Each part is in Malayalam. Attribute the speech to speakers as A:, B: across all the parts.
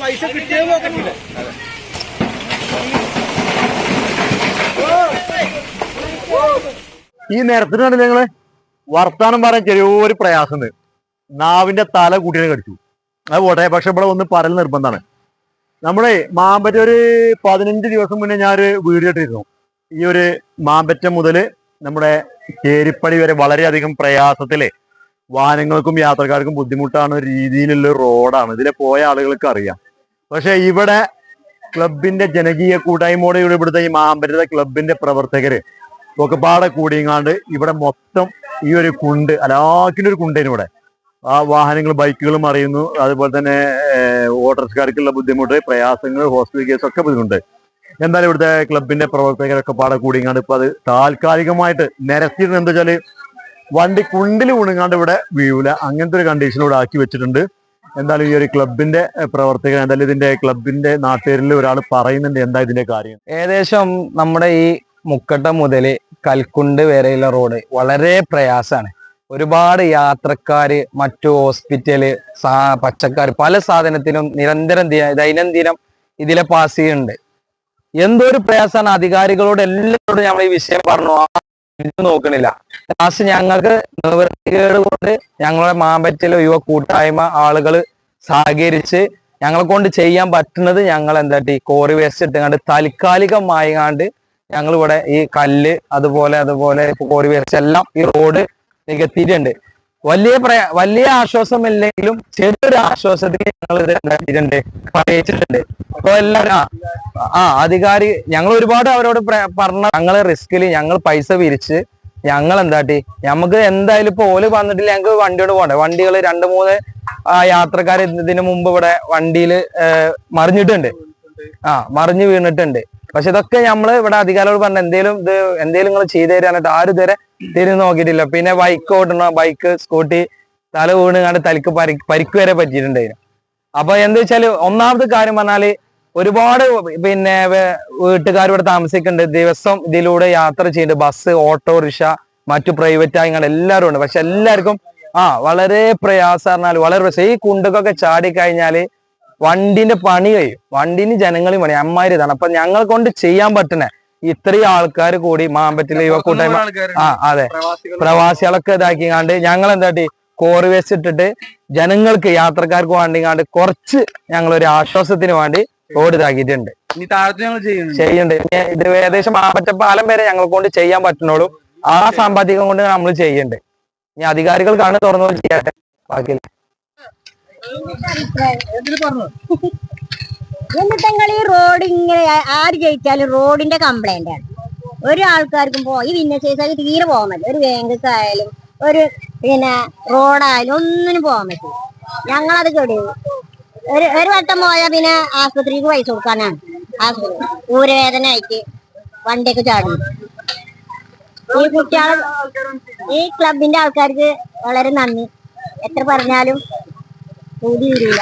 A: പൈസ കിട്ടിയത് നോക്കണ്ടില്ല
B: ഈ നേരത്തിന് നിങ്ങൾ? വർത്താനം പറയാൻ ചെറിയൊരു പ്രയാസം നാവിന്റെ തല കൂട്ടിനെ കടിച്ചു. അത് പോട്ടെ പക്ഷെ ഇവിടെ ഒന്ന് പറൽ നിർബന്ധമാണ്. നമ്മുടെ മാമ്പറ്റ ഒരു പതിനഞ്ച് ദിവസം മുന്നേ ഞാനൊരു വീഡിയോ ഇട്ടിരുന്നു. ഈ ഒരു മാമ്പറ്റ മുതൽ നമ്മുടെ ചേരിപ്പടി വരെ വളരെയധികം പ്രയാസത്തിൽ വാഹനങ്ങൾക്കും യാത്രക്കാർക്കും ബുദ്ധിമുട്ടാണ് ഒരു രീതിയിലുള്ള റോഡാണ്. ഇതിലെ പോയ ആളുകൾക്ക് അറിയാം. പക്ഷെ ഇവിടെ ക്ലബിന്റെ ജനകീയ കൂട്ടായ്മയോടെ ഇവിടെ ഇവിടുത്തെ ഈ മാമ്പരത ക്ലബിന്റെ പ്രവർത്തകര് ഒക്കെപ്പാടെ കൂടിയങ്ങാണ്ട് ഇവിടെ മൊത്തം ഈ ഒരു കുണ്ട് അലാക്കിനൊരു കുണ്ടേനു ഇവിടെ. ആ വാഹനങ്ങൾ ബൈക്കുകളും അറിയുന്നു. അതുപോലെ തന്നെ ഓട്ടോസ്കാർക്കുള്ള ബുദ്ധിമുട്ട് പ്രയാസങ്ങൾ ഹോസ്പിറ്റൽ കേസ് ഒക്കെ ബുദ്ധിമുട്ട് എന്തായാലും ഇവിടുത്തെ ക്ലബിന്റെ പ്രവർത്തകരൊക്കെ പാടെ കൂടിയങ്ങാണ്ട് ഇപ്പൊ അത് താൽക്കാലികമായിട്ട് നിരത്തിയിരുന്നത് എന്താ വെച്ചാൽ വണ്ടി കുണ്ടിൽ ഉണങ്ങാണ്ട് ഇവിടെ വീഴൂല. അങ്ങനത്തെ ഒരു കണ്ടീഷനിലൂടെ ആക്കി വെച്ചിട്ടുണ്ട്. എന്തായാലും ഈ ഒരു ക്ലബിന്റെ പ്രവർത്തകൻ എന്തായാലും ഇതിന്റെ ക്ലബിന്റെ നാട്ടുകാരിൽ ഒരാൾ പറയുന്നുണ്ട് എന്താ ഇതിന്റെ കാര്യം.
C: ഏകദേശം നമ്മുടെ ഈ മുക്കട്ട മുതൽ കൽക്കുണ്ട് വരെയുള്ള റോഡ് വളരെ പ്രയാസമാണ് ഒരുപാട് യാത്രക്കാര് മറ്റു ഹോസ്പിറ്റൽ സാ പച്ചക്കാർ പല സാധനത്തിനും നിരന്തരം ദൈനംദിനം ഇതിലെ പാസ് ചെയ്യുന്നുണ്ട്. എന്തോ ഒരു പ്രയാസമാണ് അധികാരികളോട് എല്ലാവരോടും നമ്മൾ ഈ വിഷയം പറഞ്ഞു. നോക്കണില്ല. ലാസ്റ്റ് ഞങ്ങൾക്ക് നിവൃത്തികേട് കൊണ്ട് ഞങ്ങളുടെ മാമ്പറ്റിലെ യുവ കൂട്ടായ്മ ആളുകൾ സഹകരിച്ച് ഞങ്ങളെ കൊണ്ട് ചെയ്യാൻ പറ്റുന്നത് ഞങ്ങൾ എന്താട്ടി കോറി വേസ്റ്റ് ഇട്ടുകൊണ്ട് താൽക്കാലികമായിങ്ങാണ്ട് ഞങ്ങൾ ഇവിടെ ഈ കല്ല് അതുപോലെ അതുപോലെ കോറി വേസ്റ്റ് എല്ലാം ഈ റോഡ് നികത്തിയിട്ടുണ്ട് വലിയ പ്രയ വലിയ ആശ്വാസമില്ലെങ്കിലും ചെറിയൊരു ആശ്വാസത്തിന് ഞങ്ങൾ ഇത് എന്താക്കിയിട്ടുണ്ട് പറയിച്ചിട്ടുണ്ട്. അപ്പൊ എല്ലാവരും ആ, അധികാരി ഞങ്ങൾ ഒരുപാട് അവരോട് പറഞ്ഞ ഞങ്ങൾ റിസ്കിൽ ഞങ്ങൾ പൈസ വിരിച്ച് ഞങ്ങൾ എന്താട്ടി നമുക്ക് എന്തായാലും ഇപ്പൊ ഓൽ വന്നിട്ടില്ല ഞങ്ങൾക്ക് വണ്ടിയോട് പോകണ്ടേ. വണ്ടികൾ രണ്ട് മൂന്ന് യാത്രക്കാർ ഇതിനു മുമ്പ് ഇവിടെ വണ്ടിയിൽ മറിഞ്ഞിട്ടുണ്ട്. ആ മറിഞ്ഞു വീണിട്ടുണ്ട്. പക്ഷെ ഇതൊക്കെ നമ്മൾ ഇവിടെ അധികാരികളോട് പറഞ്ഞ എന്തേലും ഇത് എന്തേലും നിങ്ങൾ ചെയ്തു ആരും ഇതുവരെ തിരിഞ്ഞു നോക്കിയിട്ടില്ല. പിന്നെ ബൈക്ക് ഓടണ ബൈക്ക് സ്കൂട്ടി തല വീണ് തലക്ക് പരി പരിക്ക് വരെ പറ്റിയിട്ടുണ്ടായിരുന്നു. അപ്പൊ എന്താ വെച്ചാൽ ഒന്നാമത് കാര്യം പറഞ്ഞാൽ ഒരുപാട് പിന്നെ വീട്ടുകാർ ഇവിടെ താമസിക്കുന്നുണ്ട്. ദിവസം ഇതിലൂടെ യാത്ര ചെയ്യുന്നുണ്ട് ബസ് ഓട്ടോറിക്ഷ മറ്റു പ്രൈവറ്റ് ആയങ്ങൾ എല്ലാവരും ഉണ്ട്. പക്ഷെ എല്ലാവർക്കും ആ വളരെ പ്രയാസം പറഞ്ഞാൽ വളരെ പ്രയാസം. ഈ കുണ്ടുകൊക്കെ ചാടി കഴിഞ്ഞാൽ വണ്ടിന്റെ പണി കഴിയും. വണ്ടിന് ജനങ്ങളും പണി. അമ്മമാര് ഇതാണ്. അപ്പൊ ഞങ്ങളെ കൊണ്ട് ചെയ്യാൻ പറ്റണേ ഇത്രയും ആൾക്കാർ കൂടി മാമ്പറ്റിലെ യുവ കൂട്ടായ്മ ആ അതെ. പ്രവാസികളൊക്കെ കാണ്ട് ഞങ്ങൾ എന്താട്ടി കോറി വേസ്റ്റ് ഇട്ടിട്ട് ജനങ്ങൾക്ക് യാത്രക്കാർക്ക് വേണ്ടിങ്ങാണ്ട് കുറച്ച് ഞങ്ങൾ ഒരു ആശ്വാസത്തിന് വേണ്ടി റോഡ് ഇതാക്കിയിട്ടുണ്ട്. ചെയ്യുന്നുണ്ട്. ഇത് ഏകദേശം മാമ്പറ്റ പാലം വരെ ഞങ്ങളെ കൊണ്ട് ചെയ്യാൻ പറ്റുന്നുള്ളൂ ആ സാമ്പത്തികം കൊണ്ട് നമ്മൾ ചെയ്യുന്നുണ്ട്. ഇനി അധികാരികൾ കണ്ണ് തുറന്നു ചെയ്യട്ടെ ബാക്കി
A: എന്തിനു പറഞ്ഞു.
D: എന്നിട്ട് നിങ്ങൾ ഈ റോഡ് ഇങ്ങനെ ആര് ജയിച്ചാലും റോഡിന്റെ കംപ്ലൈന്റ് ആണ്. ഒരു ആൾക്കാർക്കും പോയി ഈ ഭിന്നശേഷിക്ക് തീരെ പോകാൻ പറ്റില്ല. ഒരു ബാങ്കായാലും ഒരു പിന്നെ റോഡായാലും ഒന്നിനും പോകാൻ പറ്റില്ല. ഞങ്ങളത് ചൊടി ഒരു ഒരു വട്ടം പോയാൽ പിന്നെ ആശുപത്രിക്ക് പൈസ കൊടുക്കാനാണ്. ആസ്പത്രി ഊരവേദന ആയിട്ട് വണ്ടിയൊക്കെ ചാടും. ഈ കുട്ടികൾ ഈ ക്ലബിന്റെ ആൾക്കാർക്ക് വളരെ നന്ദി. എത്ര പറഞ്ഞാലും കൂടി വരില്ല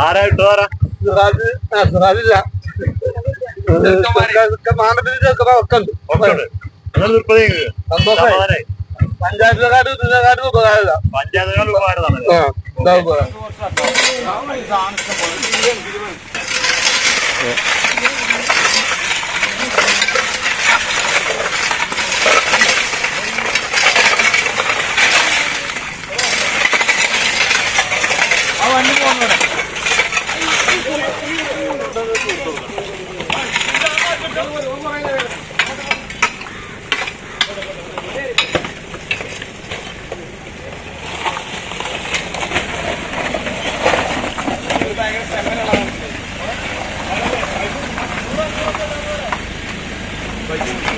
B: ആരാ ഇട്ടോ ആരാ ഒക്കെ ഉണ്ട്. നിങ്ങൾ നിർപ്പതി സമാധാനായി.
A: പഞ്ചായത്തിലെക്കാട്ടും ഇതിനെക്കാട്ടും ഉപകാരമില്ല
B: പഞ്ചായത്തുകാരുടെ ഉപകാരമാണല്ലോ.
A: ആ ഇതാ ഉപകാരം
B: ഏ, Спасибо.